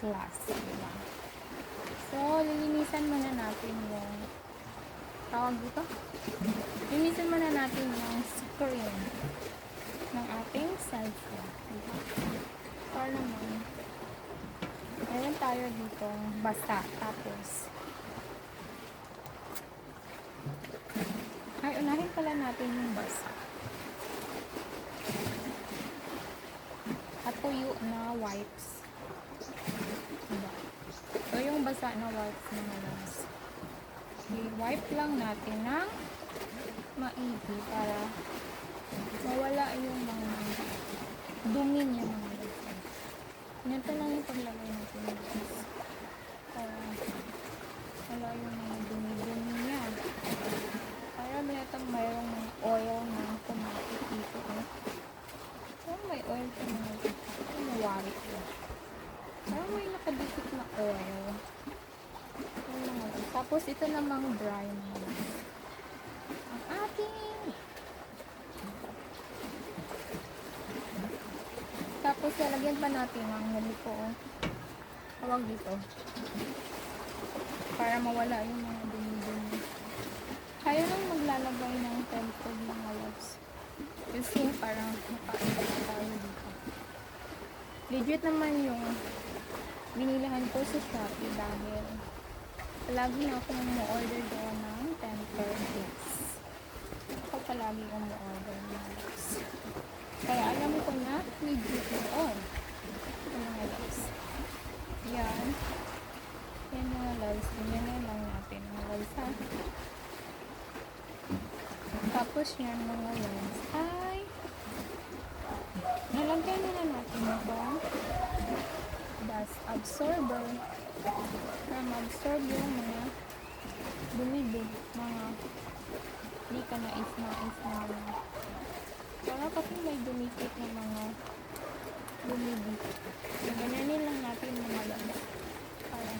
glass. Diba? So, lilinisan muna natin yung tawag dito. Linisan muna natin yung screen ng ating cellphone. Diba? Para naman, meron tayo dito basta. Tapos, ay, unahin pala natin yung basa. At tuyo na wipes. So, yung basa na wipes na malas. I-wipe lang natin ng maigi para mawala yung mga dumi niya mga basa. Ganito lang yung paglagay natin guys. Para wala yung mga dumi-dumi niya. Para mayroong mayroong oil na kumapit dito. Eh. Parang may oil pa mga Parang mawari ko. Parang may nakadikit na oil. Lang. Tapos ito namang dry naman. Ang ating Tapos lalagyan pa natin ng ganito. Tawag dito. Para mawala yung mga dumi-dumi. Kaya lang maglalagay ng tempered mga loves. Kasi parang makain tayo dito. Legit naman yung binilahan ko sa Shopee dahil palagi na akong mo-order doon ng tempered glass. Ako palagi umu-order ng loves. Kaya alam ko na legit yun. Ito mga loves. Yan. Yan mga loves. Ganyan na lang natin mga loves ha. Tapos yan mga loves ay nalagay na na natin absorber para ma-absorb yung mga dumibig mga di ka nais nais na mga para kasi may dumikit na mga dumibig so ganyanin lang natin mga loves para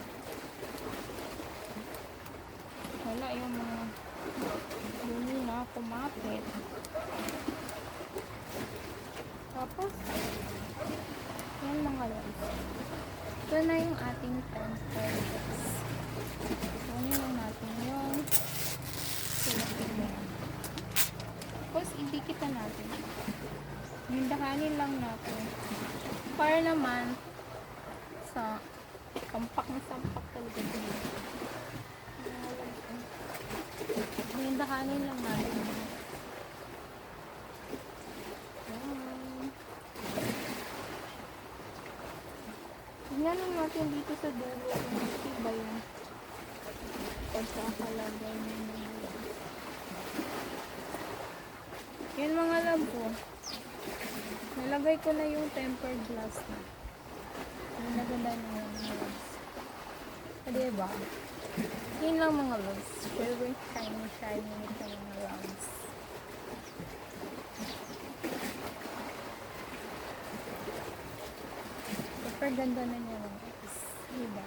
wala yung mga dumi na kumapit. Tapos yan mga loves ito na yung ating glass kunin lang natin yung na yan tapos idikit na natin Nindahanin lang natin. Para naman sa kampak na sampak talaga. Din Nindahanin lang natin Yan. Tignan lang natin dito sa dulo hindi ba yung pagkakalagay love. Yan mga love ko. Nilagay ko na yung tempered glass na. Ang naganda na yung mga loves. Diba? Yun lang mga loves. Very shiny, shiny nito mga loves. Ganda na niya. Diba?